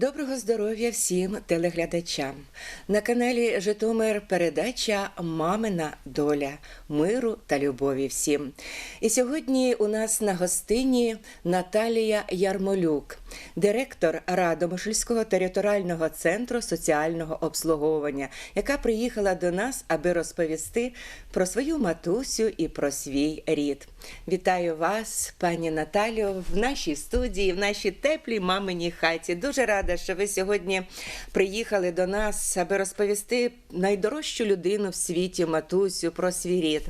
Доброго здоров'я всім телеглядачам. На каналі Житомир передача Мамина доля миру та любові всім. І сьогодні у нас на гостині Наталія Ярмолюк, директор Радомишльського територіального центру соціального обслуговування, яка приїхала до нас, аби розповісти про свою матусю і про свій рід. Вітаю вас, пані Наталію, в нашій студії, в нашій теплій маминій хаті. Дуже рада, що ви сьогодні приїхали до нас, аби розповісти найдорожчу людину в світі, матусю, про свій рід.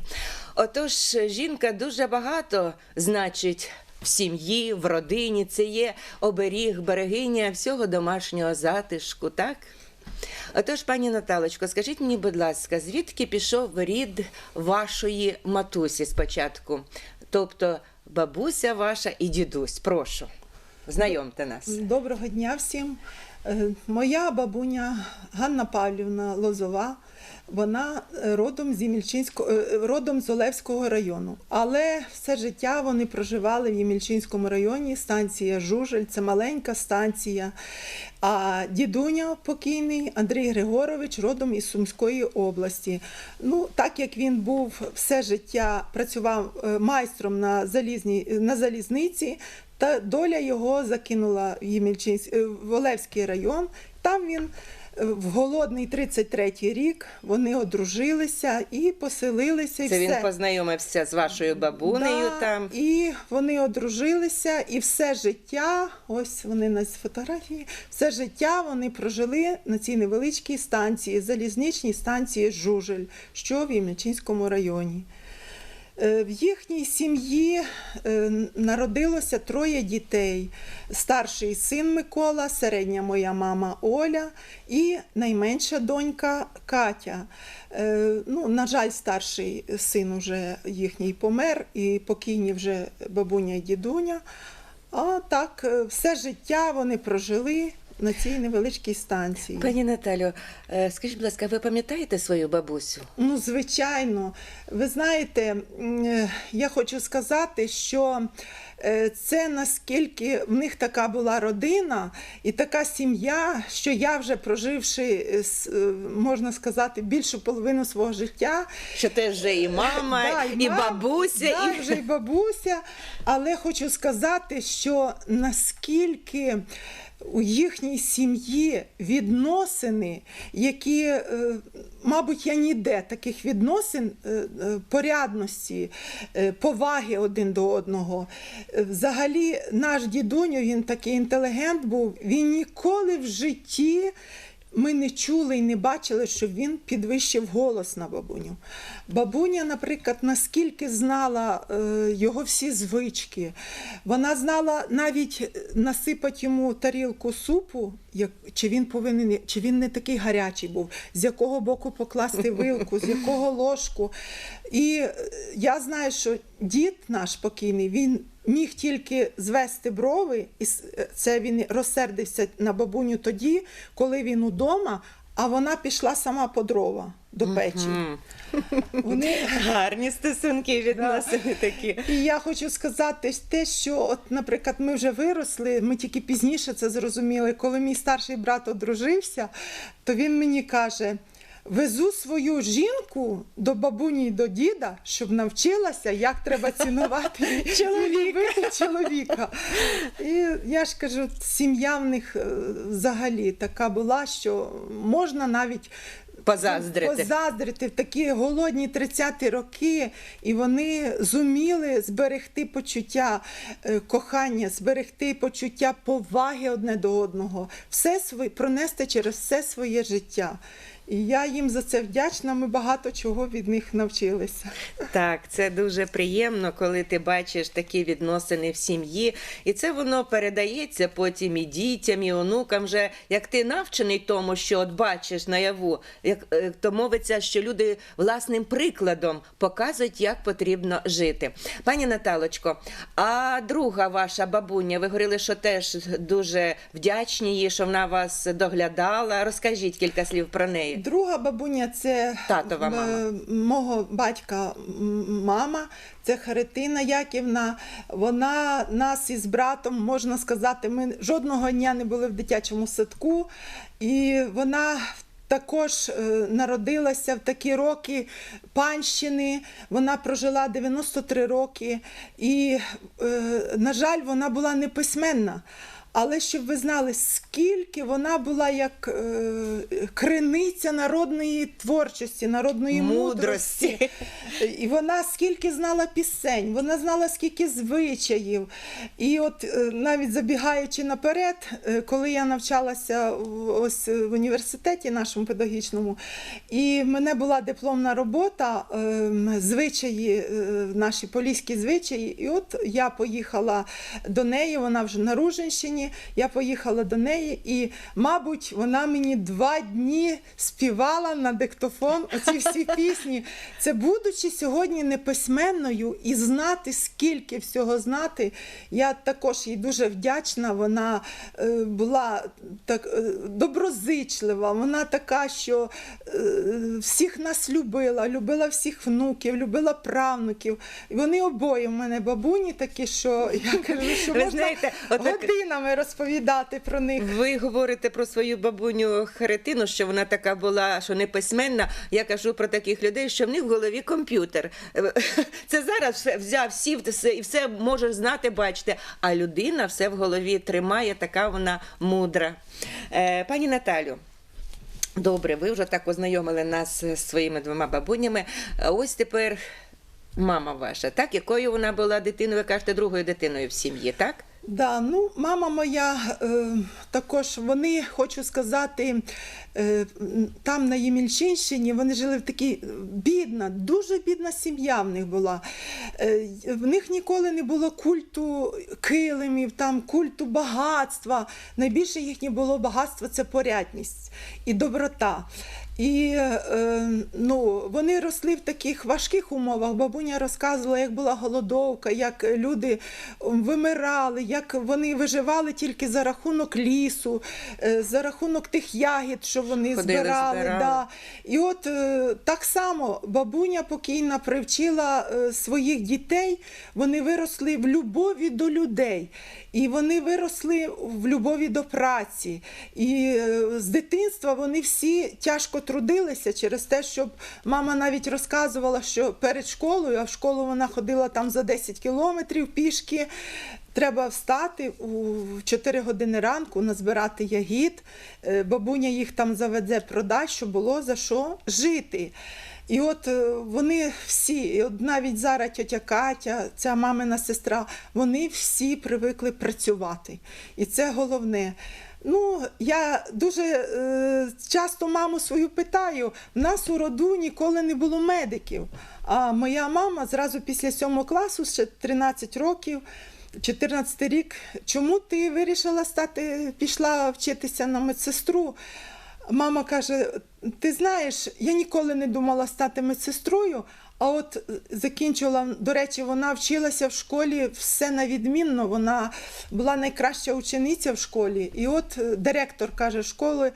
Отож, жінка дуже багато значить. В сім'ї, в родині це є оберіг, берегиня всього домашнього затишку, так? Отож, пані Наталочко, скажіть мені, будь ласка, звідки пішов рід вашої матусі спочатку? Тобто бабуся ваша і дідусь? Прошу, знайомте нас. Доброго дня всім. Е, Моя бабуня Ганна Павлівна Лозова. Вона е, родом з Ємільчинського е, родом з Олевського району, але все життя вони проживали в Ємільчинському районі. Станція Жужель, це маленька станція. А дідуня покійний Андрій Григорович родом із Сумської області. Ну, так як він був все життя працював е, майстром на залізній на залізниці, та доля його закинула в Ємільчинськ е, в Олевський район. Там він е, в голодний 33-й рік вони одружилися і поселилися. І Це він познайомився з вашою бабунею Да, там. І вони одружилися, і все життя, ось вони на фотографії, все життя вони прожили на цій невеличкій станції, залізничній станції Жужель, що в Ємельчинському районі. Е, В їхній сім'ї е, народилося троє дітей: старший син Микола, середня моя мама Оля і найменша донька Катя. Е, Ну, на жаль, старший син уже їхній помер, і покійні вже бабуня і дідуня. А так, все життя вони прожили на цій невеличкій станції. Пані Наталю, е, скажіть, будь ласка, ви пам'ятаєте свою бабусю? Ну, звичайно, ви знаєте, е, я хочу сказати, що е, це наскільки в них така була родина і така сім'я, що я вже проживши, можна сказати, більшу половину свого життя. Що теж вже і мама, Да, і, мам- бабуся, да, і вже і бабуся. Але хочу сказати, що наскільки у їхній сім'ї відносини, які, е, мабуть, я ніде таких відносин е, е, порядності, поваги один до одного. Взагалі, наш дідуню, він такий інтелігент був, він ніколи в житті. Ми не чули і не бачили, що він підвищив голос на бабуню. Бабуня, наприклад, наскільки знала е, його всі звички, вона знала навіть насипати йому тарілку супу, чи він повинен, чи він не такий гарячий був, з якого боку покласти вилку, з якого ложку. І е, я знаю, що дід наш покійний, він міг тільки звести брови, і е, це він розсердився на бабуню тоді, коли він удома, а вона пішла сама по дрова до печі. Вони гарні стосунки відносини такі. і я хочу сказати те, що, от, наприклад, ми вже виросли, ми тільки пізніше це зрозуміли. Коли мій старший брат одружився, то він мені каже. Везу свою жінку до бабуні і до діда, щоб навчилася, як треба цінувати чоловіка. чоловіка. І я ж кажу, сім'я в них е, взагалі така була, що можна навіть Позаздрити. позаздрити в такі голодні 30-ті роки, і вони зуміли зберегти почуття е, кохання, зберегти почуття поваги одне до одного, все своє пронести через все своє життя. І я їм за це вдячна. Ми багато чого від них навчилися. Так, це дуже приємно, коли ти бачиш такі відносини в сім'ї, і це воно передається потім і дітям, і онукам. Вже як ти навчений тому, що от бачиш наяву, як е, то мовиться, що люди власним прикладом показують, як потрібно жити. Пані Наталочко, а друга ваша бабуня, ви говорили, що теж дуже вдячні їй, що вона вас доглядала. Розкажіть кілька слів про неї. Неї? Друга бабуня це Татова е, мама. мого батька мама, це Харитина Яківна. Вона нас із братом, можна сказати, ми жодного дня не були в дитячому садку, і вона. Також е, народилася в такі роки панщини. Вона прожила 93 роки, і, е, на жаль, вона була неписьменна. Але щоб ви знали, скільки вона була як е, криниця народної творчості, народної мудрості. Мудрості. І вона скільки знала пісень, вона знала скільки звичаїв. І от е, навіть забігаючи наперед, е, коли я навчалася в- ось в університеті нашому педагогічному, і в мене була дипломна робота ем, звичаї, е, наші поліські звичаї. І от я поїхала до неї, вона вже на Руженщині. Я поїхала до неї, і, мабуть, вона мені два дні співала на диктофон оці всі пісні. Це будучи сьогодні неписьменною і знати, скільки всього знати. Я також їй дуже вдячна. Вона е, була так е, доброзичлива, вона така, що е, всіх нас любила, любила всіх внуків, любила правнуків. І вони обоє в мене бабуні такі, що я кажу, що можна знаєте, отак- годинами розповідати про них. Ви говорите про свою бабуню Харитину, що вона така була, що не письменна. Я кажу про таких людей, що в них в голові комп'ютер. Це зараз все взяв, сів і все можеш знати, бачити. А людина все в голові тримає, така вона мудра. Е, пані Наталю. Добре, ви вже так ознайомили нас з своїми двома бабунями. Ось тепер мама ваша, так? Якою вона була дитиною, ви кажете, другою дитиною в сім'ї, так? Да, ну, мама моя е, також, вони, хочу сказати, е, там на Ємільчинщині вони жили в такій е, бідна, дуже бідна сім'я в них була. Е, в них ніколи не було культу килимів, там, культу багатства. Найбільше їхнє було багатство це порядність і доброта. І е, ну, вони росли в таких важких умовах. Бабуня розказувала, як була голодовка, як люди вимирали, як вони виживали тільки за рахунок лісу, е, за рахунок тих ягід, що вони Ходили, збирали. збирали. Да. І от е, так само бабуня покійна привчила своїх дітей, вони виросли в любові до людей. І вони виросли в любові до праці. І е, з дитинства вони всі тяжко трудилися через те, щоб мама навіть розказувала, що перед школою, а в школу вона ходила там за 10 кілометрів пішки. Треба встати у 4 години ранку, назбирати ягід. Е, Бабуня їх там заведе, продасть, щоб було за що жити. І от е, вони всі, і от навіть зараз тьотя Катя, ця мамина сестра, вони всі привикли працювати. І це головне. Ну, я дуже е, часто маму свою питаю: в нас у роду ніколи не було медиків. А моя мама зразу після сьомого класу, ще 13 років, 14 рік, чому ти вирішила стати, пішла вчитися на медсестру? Мама каже: ти знаєш, я ніколи не думала стати медсестрою, а от е, закінчила, до речі, вона вчилася в школі все на відмінно. Вона була найкраща учениця в школі. І от е, директор каже школи,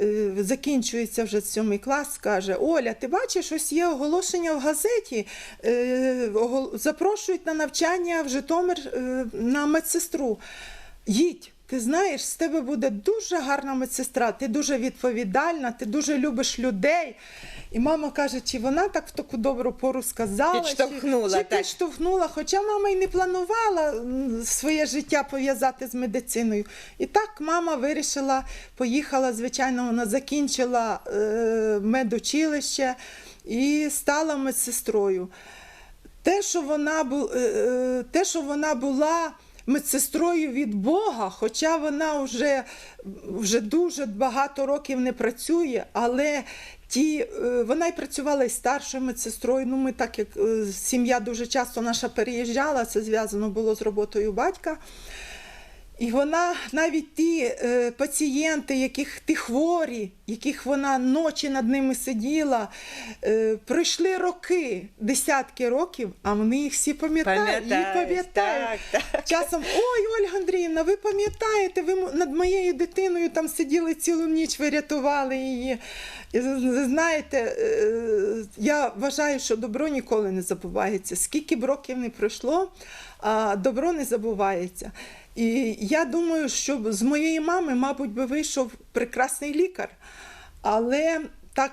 е, закінчується вже сьомий клас, каже: Оля, ти бачиш, ось є оголошення в газеті. Запрошують на навчання в Житомир на медсестру. Їдь. Ти знаєш, з тебе буде дуже гарна медсестра, ти дуже відповідальна, ти дуже любиш людей. І мама каже, чи вона так в таку добру пору сказала, Підштовхнула, чи, чи так. підштовхнула, хоча мама й не планувала своє життя пов'язати з медициною. І так мама вирішила, поїхала, звичайно, вона закінчила е, медучилище і стала медсестрою. Те, що вона, е, е, те, що вона була медсестрою від Бога, хоча вона вже, вже дуже багато років не працює, але ті, е, вона й працювала і старшою медсестрою. Ну, ми так як е, сім'я дуже часто наша переїжджала, це зв'язано було з роботою батька. І вона навіть ті е, пацієнти, яких ті хворі, яких вона ночі над ними сиділа, е, пройшли роки, десятки років, а вони їх всі пам'ятають. Пам'ятають. Часом, ой, Ольга Андріївна, ви пам'ятаєте, ви над моєю дитиною там сиділи цілу ніч, ви рятували її. Знаєте, е, я вважаю, що добро ніколи не забувається. Скільки б років не пройшло, а добро не забувається. І я думаю, що з моєї мами, мабуть, би вийшов прекрасний лікар. Але так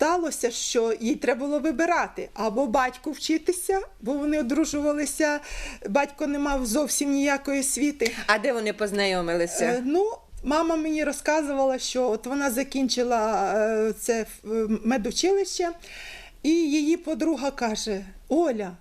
сталося, що їй треба було вибирати або батьку вчитися, бо вони одружувалися, батько не мав зовсім ніякої освіти. А де вони познайомилися? Е, Ну, мама мені розказувала, що от вона закінчила е, це е, медучилище, і її подруга каже: Оля.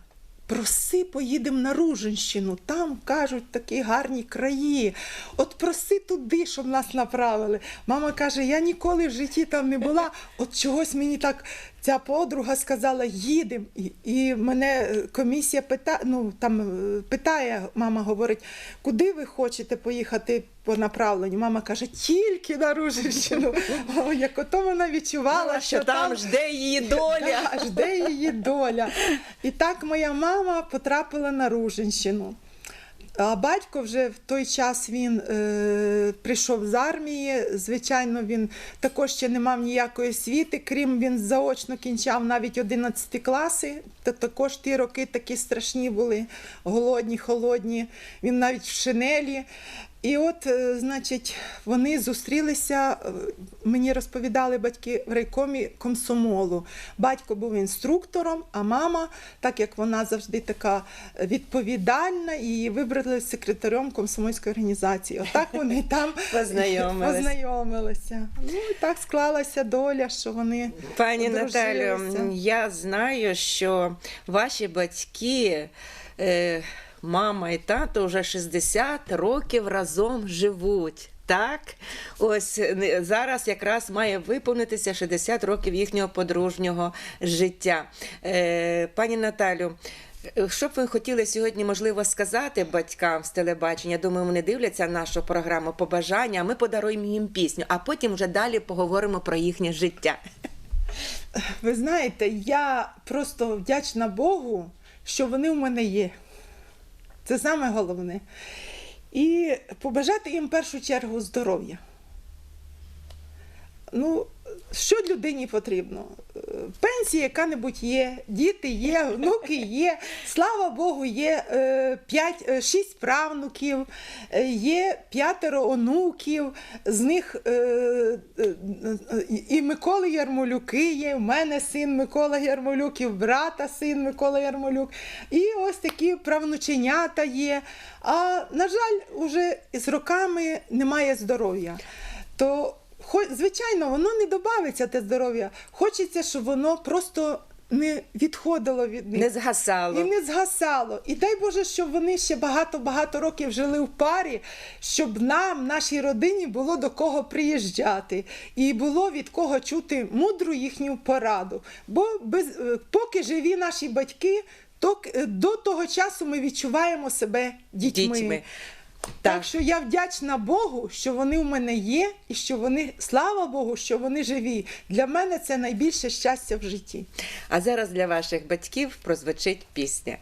Проси, поїдемо на Ружинщину, там кажуть такі гарні краї. От проси туди, щоб нас направили. Мама каже: я ніколи в житті там не була. От чогось мені так ця подруга сказала: їдемо. І, і мене е, комісія питає, ну там е, питає, мама говорить, куди ви хочете поїхати по направленню? Мама каже, тільки на Ружинщину. Як ото вона відчувала, що там жде її доля. Да, жде її доля. І так моя мама потрапила на Ружинщину. А батько вже в той час він е, прийшов з армії. Звичайно, він також ще не мав ніякої освіти, крім він заочно кінчав навіть 11 класи. Та також ті роки такі страшні були, голодні, холодні. Він навіть в шинелі. І от, е, значить, вони зустрілися. е, Мені розповідали батьки в райкомі комсомолу. Батько був інструктором, а мама, так як вона завжди така відповідальна, її вибрали секретарем комсомольської організації. Отак вони там Познайомились. познайомилися. Ну і так склалася доля, що вони Пані Наталю, я знаю, що ваші батьки, е, мама і тато, вже 60 років разом живуть. Так, ось зараз якраз має виповнитися 60 років їхнього подружнього життя. Е, пані Наталю, що б ви хотіли сьогодні, можливо, сказати батькам з телебачення? Думаю, вони дивляться нашу програму побажання, а ми подаруємо їм пісню, а потім вже далі поговоримо про їхнє життя. Ви знаєте, я просто вдячна Богу, що вони в мене є. Це саме головне. І побажати їм в першу чергу здоров'я. Ну, що людині потрібно? Пенсія яка-небудь є, діти є, внуки є. Слава Богу, є е, п'ять, е, шість правнуків, е, є п'ятеро онуків, з них і Миколи Ярмолюки є, в мене син Микола Ярмолюк, і в брата син Микола Ярмолюк. І ось такі правнученята є. А на жаль, уже з роками немає здоров'я. То Хо- звичайно, воно не додається те здоров'я. Хочеться, щоб воно просто не відходило від них. Не згасало. І не згасало. І дай Боже, щоб вони ще багато-багато років жили в парі, щоб нам, нашій родині, було до кого приїжджати і було від кого чути мудру їхню пораду. Бо без, е, поки живі наші батьки, то е, до того часу ми відчуваємо себе дітьми. Дітьми. Так. Так. що я вдячна Богу, що вони в мене є, і що вони, слава Богу, що вони живі. Для мене це найбільше щастя в житті. А зараз для ваших батьків прозвучить пісня.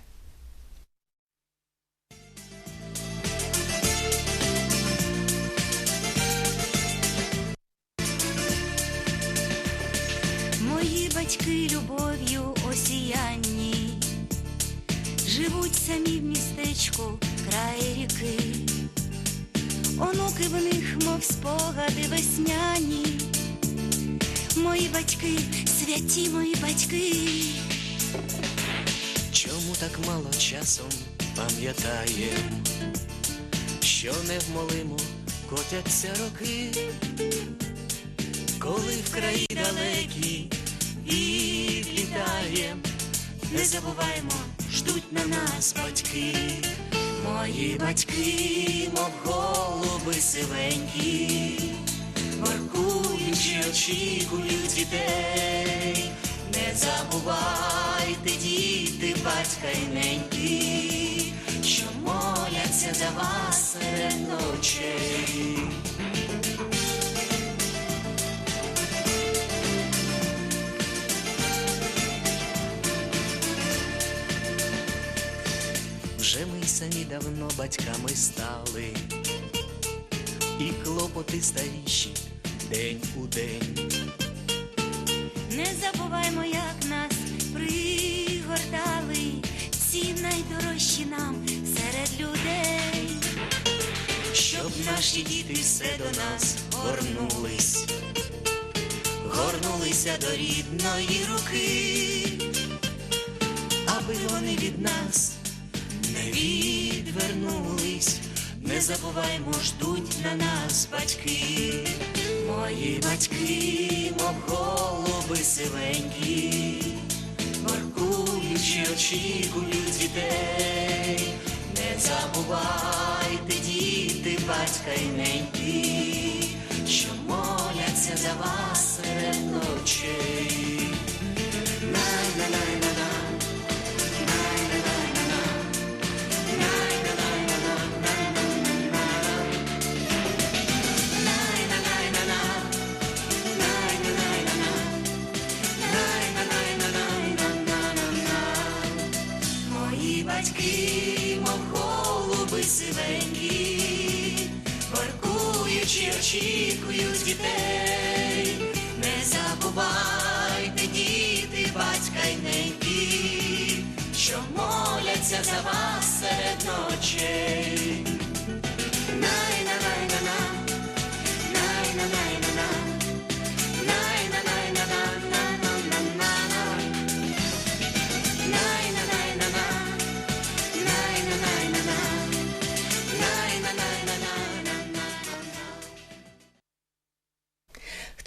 Мої батьки любов'ю осіянні, живуть самі в містечку край ріки, онуки в них, мов спогади весняні. Мої батьки, святі мої батьки, Чому так мало часом пам'ятаєм, що невмолимо котяться роки, коли в краї далекі відлітаєм, не забуваємо, ждуть на нас батьки, мої батьки, мов голуби сивенькі, маркуючи, очікують дітей. не забувайте, діти, батька й неньки, що моляться за вас серед ночей. Самі давно батьками стали, і клопоти старіші день у день. Не забуваймо, як нас пригортали. Всі найдорожчі нам серед людей, щоб наші діти все до нас горнулись, горнулися до рідної руки, аби вони від нас не забуваймо, ждуть на нас батьки, мої батьки, мов голуби сивенькі, воркуючи, очікують дітей, не забувайте, діти, батька й неньки, що моляться за вас серед ночей.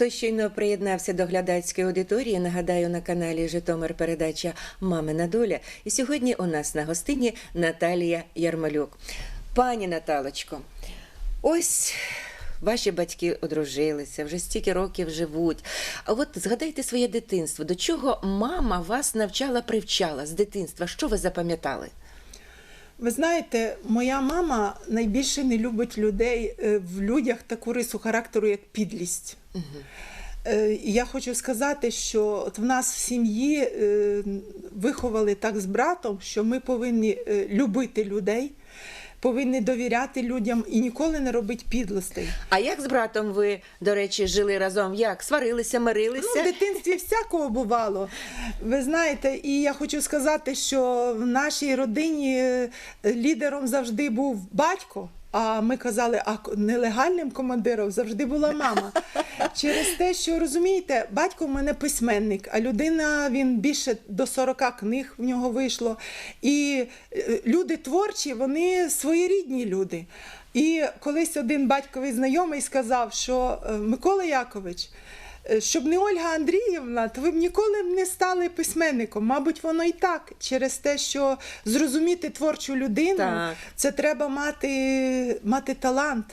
Хто щойно приєднався до глядацької аудиторії, нагадаю, на каналі Житомир передача Мамина доля. І сьогодні у нас на гостині Наталія Ярмалюк. Пані Наталочко, ось ваші батьки одружилися, вже стільки років живуть. А от згадайте своє дитинство. До чого мама вас навчала, привчала з дитинства? Що ви запам'ятали? Ви знаєте, моя мама найбільше не любить людей е, в людях таку рису характеру, як підлість. І Я хочу сказати, що от в нас в сім'ї е, виховали так з братом, що ми повинні любити людей, повинні довіряти людям і ніколи не робити підлостей. А як з братом ви, до речі, жили разом? Як? Сварилися, мирилися? Ну, в дитинстві всякого бувало. Ви знаєте, і я хочу сказати, що в нашій родині е, лідером завжди був батько. А ми казали, а нелегальним командиром завжди була мама. Через те, що розумієте, батько в мене письменник, а людина він більше до 40 книг в нього вийшло. І е, люди творчі, вони своєрідні люди. І колись один батьковий знайомий сказав, що е, Микола Якович. Е, Щоб не Ольга Андріївна, то ви б ніколи не стали письменником. Мабуть, воно і так, через те, що зрозуміти творчу людину, Так. це треба мати, мати талант.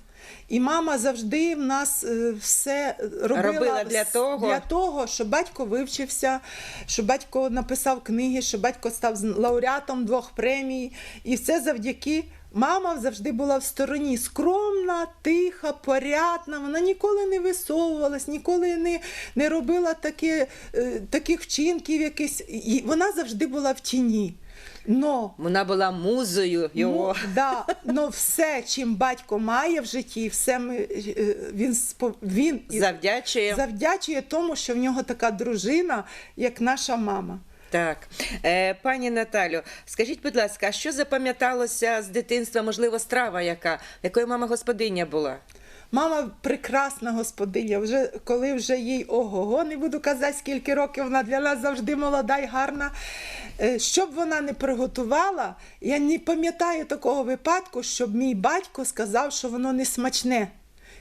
І мама завжди в нас е, все робила, Робила для того. для того, щоб батько вивчився, щоб батько написав книги, щоб батько став лауреатом двох премій. І все завдяки. Мама завжди була в стороні скромна, тиха, порядна. Вона ніколи не висовувалась, ніколи не, не робила такі, е, таких вчинків. І вона завжди була в тіні. Но Вона була музою його. Ну, да, но все, чим батько має в житті, все ми, е, він, він Завдячує. завдячує тому, що в нього така дружина, як наша мама. Так, е, пані Наталю, скажіть, будь ласка, що запам'яталося з дитинства? Можливо, страва, яка якою мама господиня була? Мама прекрасна господиня. Вже коли вже їй ого-го, не буду казати, скільки років вона для нас завжди молода і гарна. Е, Що б вона не приготувала, я не пам'ятаю такого випадку, щоб мій батько сказав, що воно не смачне.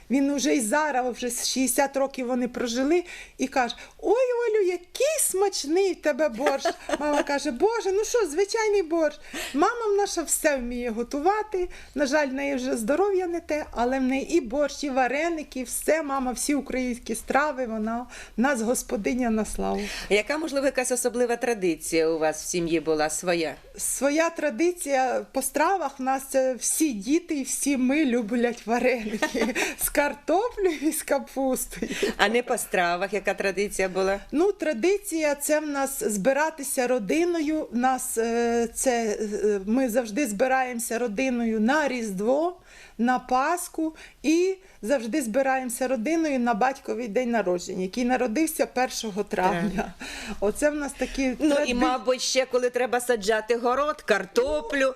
Він уже і зараз, вже 60 років вони прожили, і каже: Ой, Олю, який смачний в тебе борщ. Мама каже, Боже, ну що, звичайний борщ. Мама наша все вміє готувати. На жаль, в неї вже здоров'я не те, але в неї і борщ, і вареники, все, мама, всі українські страви, вона в нас господиня на славу. Яка, можливо, якась особлива традиція у вас в сім'ї була своя? Своя традиція по стравах в нас це всі діти і всі ми люблять вареники картоплею і з капустою. А не по стравах, яка традиція була? Ну, традиція це в нас збиратися родиною. В нас е, це е, ми завжди збираємося родиною на Різдво, на Пасху і завжди збираємося родиною на батьковий день народження, який народився 1 травня. Оце в нас такі Ну і, мабуть, ще коли треба саджати город, картоплю,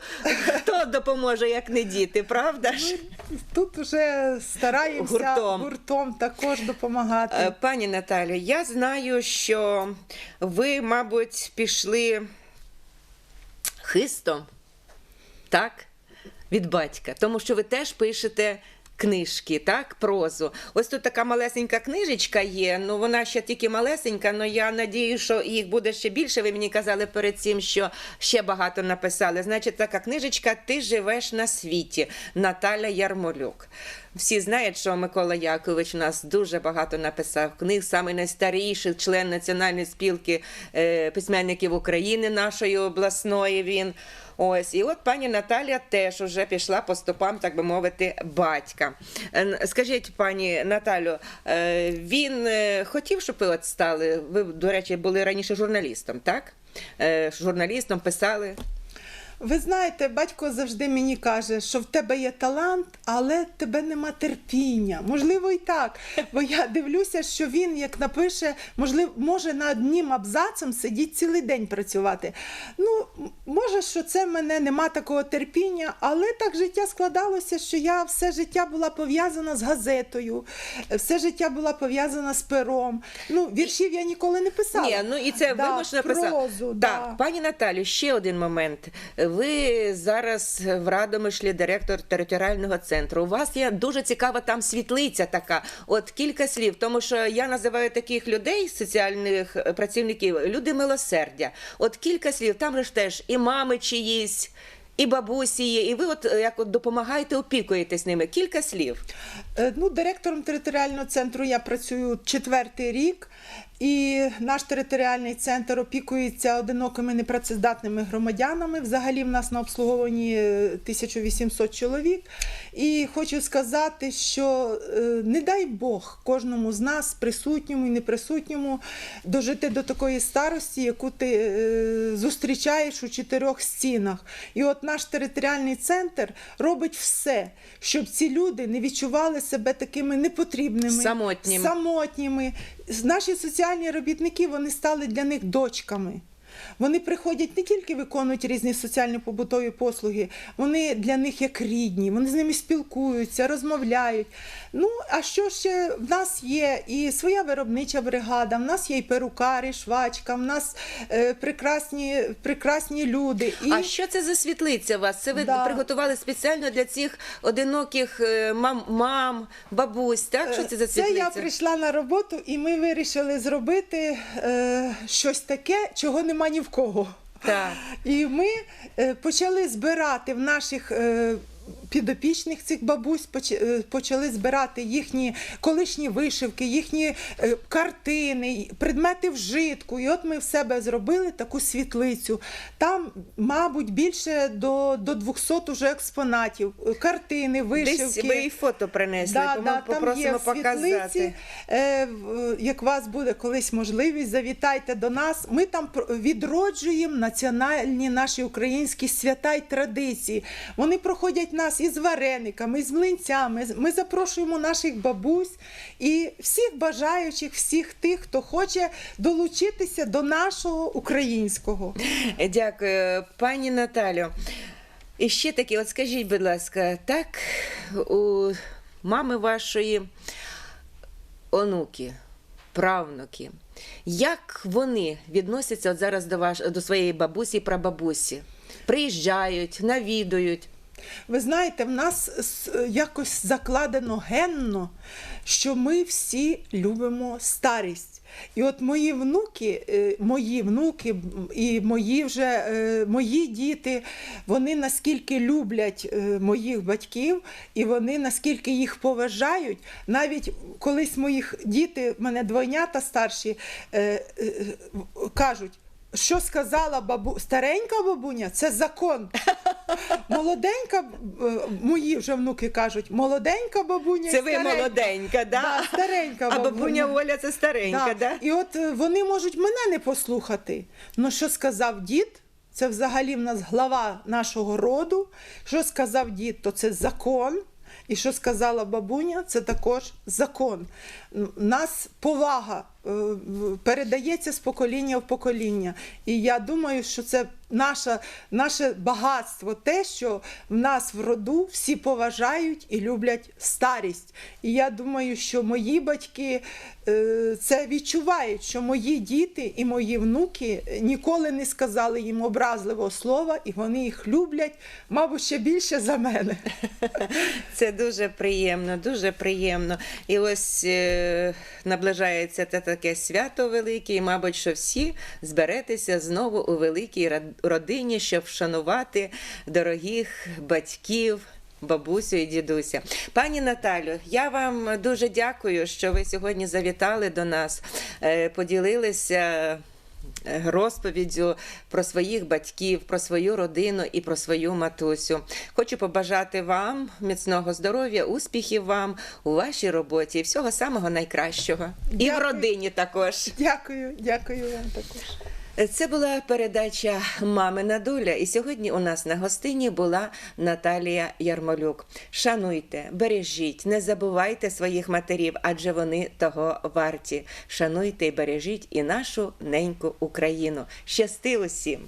хто допоможе, як не діти, правда ж? Тут вже стараємося Гуртом. гуртом також допомагати. Е, Пані Наталю, я знаю, що ви, мабуть, пішли хистом, так? Від батька, тому що ви теж пишете. Книжки, так, прозу. Ось тут така малесенька книжечка є. Ну вона ще тільки малесенька, але я надію, що їх буде ще більше. Ви мені казали перед цим, що ще багато написали. Значить, така книжечка Ти живеш на світі. Наталя Ярмолюк. Всі знають, що Микола Якович у нас дуже багато написав книг, саме найстаріший член Національної спілки е, письменників України, нашої обласної. Він ось і от пані Наталія теж уже пішла по стопам, так би мовити, батька. Скажіть, пані Наталю, е, він е, хотів, щоб ви от стали. Ви, до речі, були раніше журналістом, так? Е, Журналістом писали. Ви знаєте, батько завжди мені каже, що в тебе є талант, але тебе нема терпіння. Можливо, і так. Бо я дивлюся, що він, як напише, можливо, може на однім абзацом сидіти цілий день працювати. Ну, може, що це в мене нема такого терпіння, але так життя складалося, що я все життя була пов'язана з газетою, все життя була пов'язана з пером. Ну, віршів я ніколи не писала. Ні, ну і це Да, вимушено писати. Так, да. пані Наталю, ще один момент. Ви зараз в Радомишлі директор територіального центру. У вас є дуже цікава там світлиця така. От кілька слів, тому що я називаю таких людей, соціальних е, працівників, люди милосердя. От кілька слів, там ж теж і мами чиїсь. І бабусі є, і ви от е, як от допомагаєте, опікуєтесь ними. Кілька слів. Е, Ну, директором територіального центру я працюю четвертий рік, і наш територіальний центр опікується одинокими непрацездатними громадянами. Взагалі в нас на обслуговуванні е, 1800 чоловік. І хочу сказати, що е, не дай Бог кожному з нас, присутньому і неприсутньому, дожити до такої старості, яку ти е, зустрічаєш у чотирьох стінах. І от наш територіальний центр робить все, щоб ці люди не відчували себе такими непотрібними, Самотніми. самотніми. Наші соціальні робітники вони стали для них дочками. Вони приходять не тільки виконують різні соціально-побутові послуги, вони для них як рідні, вони з ними спілкуються, розмовляють. Ну, а що ще в нас є і своя виробнича бригада, в нас є і перукар, і швачка, в нас е, прекрасні, прекрасні люди. І... А що це за світлиця у вас? Це ви Да. приготували спеціально для цих одиноких е, мам, мам бабусь, так? Що це за світлиця? Це я прийшла на роботу, і ми вирішили зробити е, щось таке, чого нема ні в кого. Так. І ми е, почали збирати в наших. Підопічних цих бабусь е, почали збирати їхні колишні вишивки, їхні е, картини, предмети вжитку. І от ми в себе зробили таку світлицю. Там, мабуть, більше до, до 200 уже експонатів, картини, вишивки. Десь ви і фото принесли, Да, тому да, там попросимо є в світлиці. показати. Е, як у вас буде колись можливість, завітайте до нас. Ми там відроджуємо національні наші українські свята й традиції. Вони проходять нас із варениками, із млинцями. Ми запрошуємо наших бабусь і всіх бажаючих, всіх тих, хто хоче долучитися до нашого українського. Дякую, пані Наталю. І ще таке, от скажіть, будь ласка, так у мами вашої онуки, правнуки, як вони відносяться от зараз до, ваш, до своєї бабусі і прабабусі? Приїжджають, навідують. Ви знаєте, в нас якось закладено генно, що ми всі любимо старість. І от мої внуки, е, мої внуки і мої вже е, мої діти, вони наскільки люблять е, моїх батьків, і вони наскільки їх поважають. Навіть колись моїх діти, в мене двойнята старші, кажуть. Що сказала бабу старенька бабуня, це закон. Молоденька, е, мої вже внуки кажуть, молоденька бабуня. Це ви старенька. молоденька, да? Да, старенька А бабуня бабуня. Оля це старенька, Да. да? І от е, вони можуть мене не послухати. Ну що сказав дід? Це взагалі в нас глава нашого роду. Що сказав дід, то це закон. І що сказала бабуня, це також закон. М, Нас повага передається з покоління в покоління. І я думаю, що це наша, наше багатство, те, що в нас в роду всі поважають і люблять старість. І я думаю, що мої батьки е, це відчувають, що мої діти і мої внуки ніколи не сказали їм образливого слова, і вони їх люблять, мабуть, ще більше за мене. Це дуже приємно, дуже приємно. І ось е, наближається те таке свято велике, і, мабуть, що всі зберетеся знову у великій родині, щоб вшанувати дорогих батьків. Бабусю і дідуся. Пані Наталю, я вам дуже дякую, що ви сьогодні завітали до нас, е, поділилися е, розповіддю про своїх батьків, про свою родину і про свою матусю. Хочу побажати вам міцного здоров'я, успіхів вам у вашій роботі і всього самого найкращого. І в родині також. Дякую, дякую вам також. Це була передача Мамина доля. І сьогодні у нас на гостині була Наталія Ярмолюк. Шануйте, бережіть, не забувайте своїх матерів, адже вони того варті. Шануйте і бережіть і нашу неньку Україну. Щасти усім!